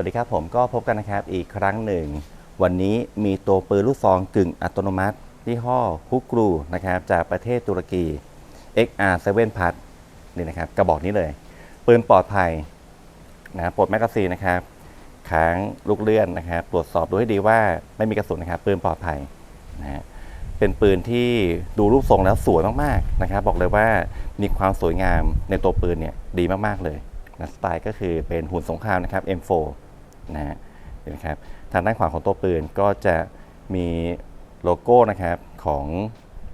วัสดีครับผมก็พบกันนะครับอีกครั้งหนึ่ง วันนี้มีตัวปืนลูกซองกึ่งอัตโนมัติยี่ห้อฮุกกรูนะครับจากประเทศตุรกี XR7 พัดนี่นะครับกระบอกนี้เลย ปืนปลอดภัยนะปลดแมกกาซีนนะครับค้างลูกเลื่อนนะครับตรวจสอบดูให้ดีว่าไม่มีกระสุนนะครับปืนปลอดภัยนะฮะเป็นปืนที่ดูรูปทรงแล้วสวยมากๆนะครับ บอกเลยว่ามีความสวยงามในตัวปืนเนี่ยดีมากๆเลยนะสไตล์ก็คือเป็นหุ่นสงครามนะครับ M4 นะฮะเห็นไหมครับทางด้านขวาของตัวปืนก็จะมีโลโก้นะครับของ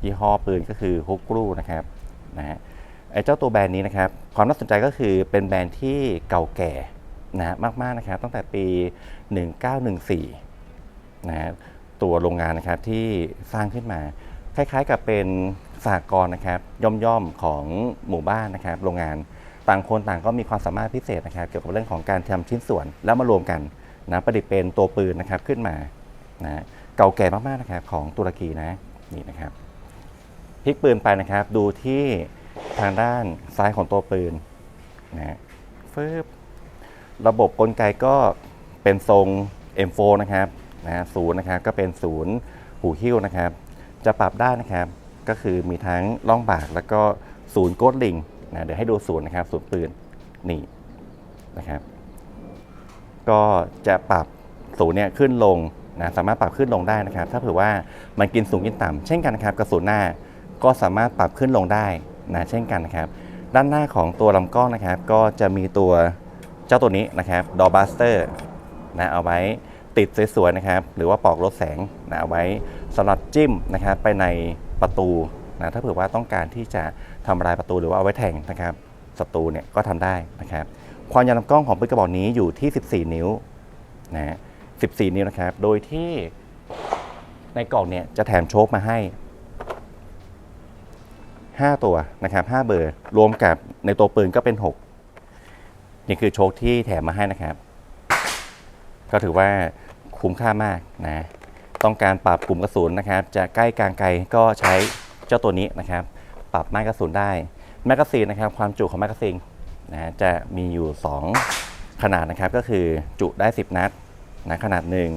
ยี่ห้อปืนก็คือฮุกกรูนะครับนะฮะไอ้เจ้าตัวแบรนด์นี้นะครับความน่าสนใจก็คือเป็นแบรนด์ที่เก่าแก่นะฮะมากๆนะครับตั้งแต่ปี 1914นะฮะตัวโรงงานนะครับที่สร้างขึ้นมา คล้ายๆกับเป็นสหกรนะครับย่อมๆของหมู่บ้านนะครับ โรงงาน ต่างคนต่างก็มีความสามารถพิเศษนะครับ เกี่ยวกับเรื่องของการทำชิ้นส่วนแล้วมารวมกันนะประดิษฐ์เป็นตัวปืนนะครับขึ้นมานะเก่าแก่มากๆนะครับของตุรกีนะนี่นะครับพลิกปืนไปนะครับ ดูที่ทางด้านซ้ายของตัวปืนนะฟึบระบบกลไกก็เป็นทรง M4 นะครับนะศูนย์นะครับก็เป็นศูนย์หูหิ้วนะครับ จะปรับได้นะครับ ก็คือมีทั้งล่องบากแล้วก็ศูนย์โกดลิง นะเดี๋ยวให้ดูศูนย์นะครับศูนย์ปืนนี่นะครับ ก็จะปรับศูนย์เนี่ยขึ้นลงนะสามารถปรับขึ้นลงได้นะครับ ถ้าเผื่อว่ามันกินสูงกินต่ำเช่นกันนะครับกระสุนหน้าก็สามารถปรับขึ้นลงได้นะเช่นกันนะครับ ด้านหน้าของตัวลำกล้องนะครับ ก็จะมีตัวเจ้าตัวนี้นะครับดอบัสเตอร์นะเอาไว้ติดสวยๆนะครับ หรือว่าปอกลดแสงนะเอาไว้สำหรับจิ้มนะครับไปในประตูนะถ้าเผื่อว่าต้องการที่จะ ทำลายประตูหรือว่าเอาไว้แทงนะครับศัตรูเนี่ยก็ทำได้นะครับ ความยาวลำกล้องของปืนกระบอกนี้อยู่ที่ 14 นิ้วนะฮะ14 นิ้วนะครับ โดยที่ในกล่องเนี่ยจะแถมโชคมาให้ 5 ตัวนะครับ5เบอร์รวมกับในตัวปืนก็เป็น 6 นี่คือโชคที่แถมมาให้นะครับ ก็ถือว่าคุ้มค่ามากนะ ต้องการปรับกลุ่มกระสุนนะครับ จะใกล้กลางไกลก็ใช้เจ้าตัวนี้นะครับ ปรับไม้กระสุนได้แมกกาซีนนะครับความจุของแมกกาซีนนะจะมีอยู่ 2 ขนาดนะครับก็คือจุได้ 10 นัดนะขนาดหนึ่ง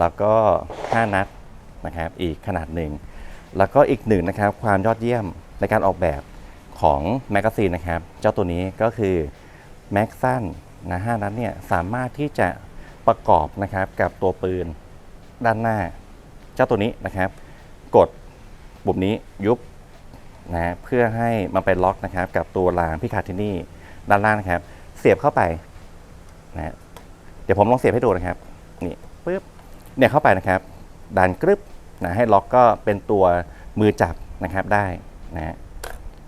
แล้วก็ 5 นัดนะครับอีกขนาดหนึ่งแล้วก็อีกหนึ่งนะครับความยอดเยี่ยมในการออกแบบของแมกกาซีนนะครับ เจ้าตัวนี้ก็คือแม็กสั้นนะ5นัดเนี่ยสามารถที่จะประกอบนะครับกับตัวปืนด้านหน้า เจ้าตัวนี้นะครับ กดปุ่มนี้ยุบ นะเพื่อให้มันไปล็อกนะครับ กับตัวรางพิคาทินี่ด้านล่างนะครับ เสียบเข้าไปนะฮะเดี๋ยวผมลองเสียบให้ดูนะครับนี่ปึ๊บเนี่ยเข้าไปนะครับดันกรึบนะให้ล็อกก็เป็นตัวมือจับนะครับได้นะฮะ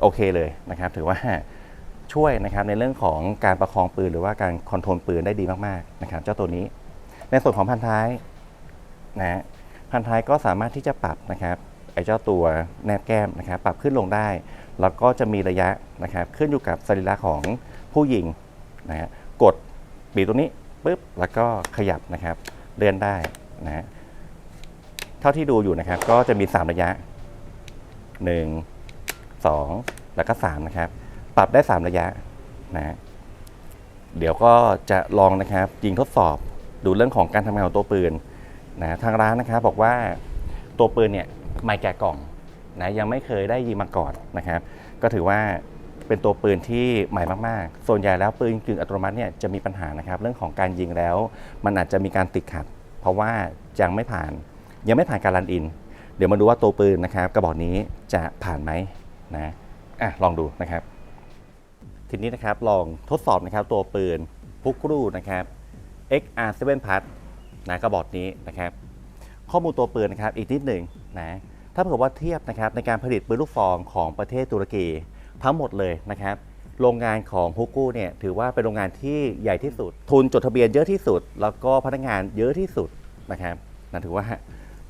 โอเคเลยนะครับ ถือว่าช่วยนะครับในเรื่องของการประคองปืนหรือว่าการคอนโทรลปืนได้ดีมากๆนะครับ เจ้าตัวนี้ ในส่วนของพันท้ายนะฮะพันท้ายก็สามารถที่จะปรับนะครับ ไอ้เจ้าตัวแนบแก้มนะครับปรับขึ้นลงได้ แล้วก็จะมีระยะนะครับขึ้นอยู่กับสรีระของผู้ยิงนะฮะกดปีตรงนี้ปุ๊บแล้วก็ขยับนะครับเลื่อนได้นะฮะเท่าที่ดูอยู่นะครับ ก็จะมี 3 ระยะ 1 2 แล้วก็3นะครับปรับได้ 3 ระยะนะฮะเดี๋ยวก็จะลองนะครับยิงทดสอบดูเรื่องของการทำงานของตัวปืนนะทางร้านนะครับบอกว่าตัวปืนเนี่ย ไม่แกะกล่องนะยังไม่เคยได้ยิงมาก่อนนะครับ ก็ถือว่าเป็นตัวปืนที่ใหม่มากๆ ส่วนใหญ่แล้วปืนกึ่งอัตโนมัติเนี่ยจะมีปัญหานะครับ เรื่องของการยิงแล้ว มันอาจจะมีการติดขัด เพราะว่ายังไม่ผ่าน ยังไม่ผ่านการรันอิน เดี๋ยวมาดูว่าตัวปืนนะครับ กระบอกนี้จะผ่านไหมนะอะลองดูนะครับ ทีนี้นะครับลองทดสอบนะครับตัวปืนพุกรูนะครับ XR7 Plus นะกระบอกนี้นะครับ ข้อมูลตัวปืนนะครับอีกนิดหนึ่งนะถ้าเผื่อว่าเทียบนะครับในการผลิตปืนลูกซองของประเทศตุรกีทั้งหมดเลยนะครับโรงงานของฮุกกูเนี่ยถือว่าเป็นโรงงานที่ใหญ่ที่สุด ทุนจดทะเบียนเยอะที่สุด แล้วก็พนักงานเยอะที่สุดนะครับนั่นถือว่า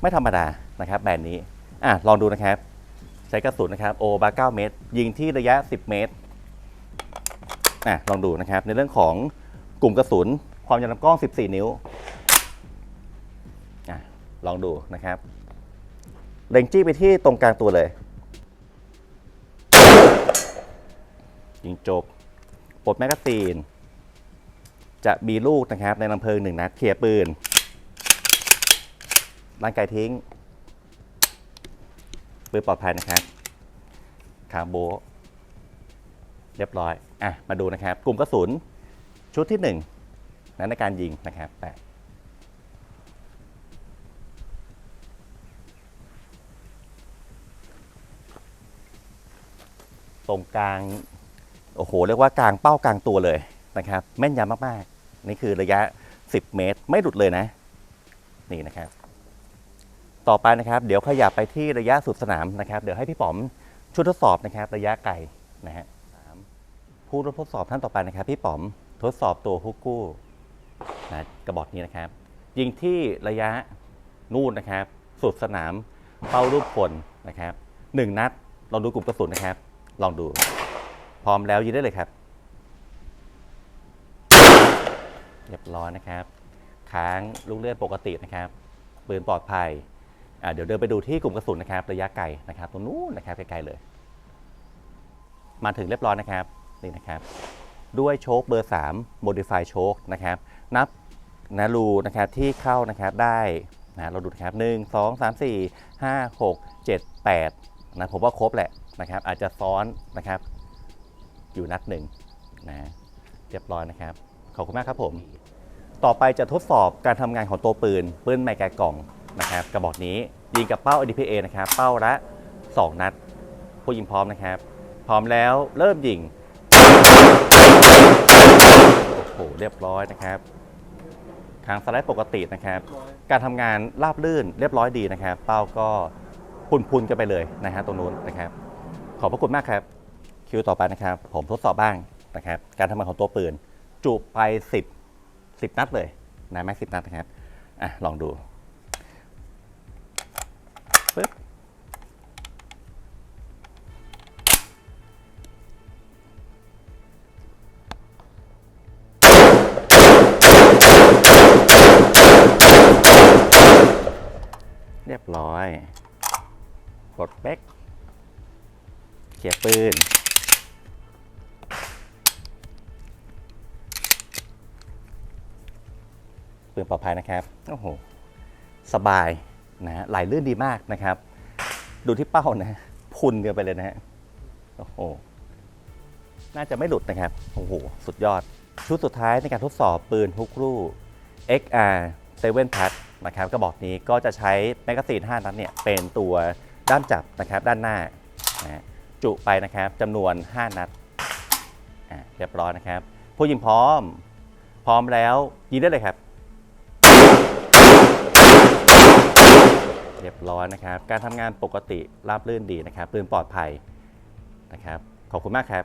ไม่ธรรมดานะครับแบรนด์นี้อะลองดูนะครับ ใช้กระสุนนะครับโอบา9เมตร ยิงที่ระยะ 10 เมตรอะลองดูนะครับในเรื่องของกลุ่มกระสุนความยาวลำกล้อง 14 นิ้ว ลองดูนะครับเล็งจี้ไปที่ตรงกลางตัวเลย ยิงจบปลดแมกกาซีน จะมีลูกนะครับ ในลำเพลิงหนึ่งนัดเคลียร์ปืนร่างกายทิ้ง ปืนปลอดภัยนะครับคาโบ เรียบร้อย อะ มาดูนะครับ กลุ่มกระสุนชุดที่หนึ่งนั้นในการยิงนะครับแป ตรงกลางโอ้โหเรียกว่ากลางเป้ากลางตัวเลยนะครับ แม่นยำมากๆ นี่คือระยะ 10 เมตร ไม่หลุดเลยนะ นี่นะครับ ต่อไปนะครับ เดี๋ยวขยับไปที่ระยะสุดสนามนะครับ เดี๋ยวให้พี่ป๋อมช่วยทดสอบนะครับ ระยะไกลนะฮะสามผู้ทดสอบท่านต่อไปนะครับ พี่ป๋อมทดสอบตัวฮุกกู้นะกระบอกนี้นะครับ ยิงที่ระยะนู่นนะครับ สุดสนามเป้ารูปคนนะครับหนึ่งนัดลองดูกลุ่มกระสุนนะครับ ลองดู พร้อมแล้วยิงได้เลยครับ เรียบร้อยนะครับ ค้างลูกเลื่อนปกตินะครับปืนปลอดภัยเดี๋ยวเดินไปดูที่กลุ่มกระสุนนะครับ ระยะไกลนะครับ ตรงนู้นนะครับไกลๆเลย มาถึงเรียบร้อยนะครับนี่นะครับ ด้วยโชคเบอร์ 3 modify โชคนะครับ นับนะรูนะครับที่เข้านะครับได้นะเราดูนะครับ 1 2 3 4 5 6 7 8นะผมว่าครบแหละ นะครับ อาจจะซ้อนนะครับ อยู่นัดหนึ่งนะเรียบร้อยนะครับ ขอบคุณมากครับผม ต่อไปจะทดสอบการทำงานของตัวปืน ปืนใหม่แกะกล่องนะครับ กระบอกนี้ยิงกับเป้า IDPA นะครับ เป้าละ 2 นัด ผู้ยิงพร้อมนะครับ พร้อมแล้วเริ่มยิง โอ้โห เรียบร้อยนะครับทางสไลด์ปกตินะครับ การทำงานราบลื่นเรียบร้อยดีนะครับ เป้าก็พุ่นๆกันไปเลยนะฮะตรงนู้นนะครับ ขอบพระคุณมากครับ คิวต่อไปนะครับ ผมทดสอบบ้างนะครับ การทำงานของตัวปืน จุไป 10 10 นัดเลยนะแม็กสิบนัดนะครับอะลองดูปึ๊บเรียบร้อย กดเป๊ก เขียร์ปืน ปืนปลอดภัยนะครับ โอ้โห สบายนะฮะไหลลื่นดีมากนะครับ ดูที่เป้านะฮะพุนกันไปเลยนะฮะ โอ้โห น่าจะไม่หลุดนะครับ โอ้โห สุดยอด ชุดสุดท้ายในการทดสอบปืนฮุกรู XR 7 Plus นะครับกระบอกนี้ก็จะใช้แมกกาซีน 5 นัดเนี่ยเป็นตัวด้ามจับนะครับด้านหน้านะฮะ จุไปนะครับจำนวน 5 นัดเรียบร้อยนะครับ ผู้ยิงพร้อม พร้อมแล้วยิงได้เลยครับ เรียบร้อยนะครับ การทำงานปกติราบรื่นดีนะครับปืนปลอดภัยนะครับ ขอบคุณมากครับ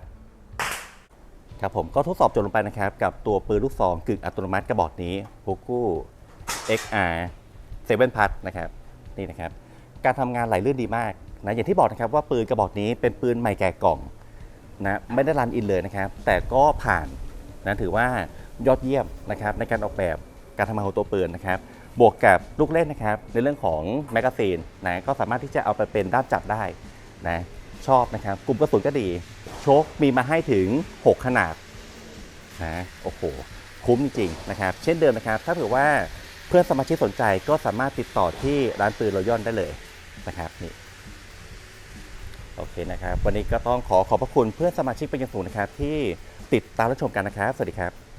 ครับผมก็ทดสอบจบลงไปนะครับ กับตัวปืนลูกซองกึ่งอัตโนมัติกระบอกนี้ p o k u XR 7 Plus นะครับ นี่นะครับ การทำงานไหลลื่นดีมาก นะอย่างที่บอกนะครับว่าปืนกระบอกนี้เป็นปืนใหม่แก่กล่องนะไม่ได้รันอินเลยนะครับ แต่ก็ผ่านนะถือว่ายอดเยี่ยมนะครับในการออกแบบการทำงานของตัวปืนนะครับ บวกกับลูกเล่นนะครับ ในเรื่องของแมกกาซีนนะก็สามารถที่จะเอาไปเป็นด้ามจับได้นะชอบนะครับกลุ่มกระสุนก็ดี โชคมีมาให้ถึง 6 ขนาดนะโอ้โหคุ้มจริงๆนะครับ เช่นเดิมนะครับ ถ้าเผื่อว่าเพื่อนสมาชิกสนใจก็สามารถติดต่อที่ร้านปืนรอย่อนได้เลยนะครับนี่ โอเคนะครับ วันนี้ก็ต้องขอขอบพระคุณเพื่อนสมาชิกเป็นอย่างสูงนะครับ ที่ติดตามรับชมกันนะครับ สวัสดีครับ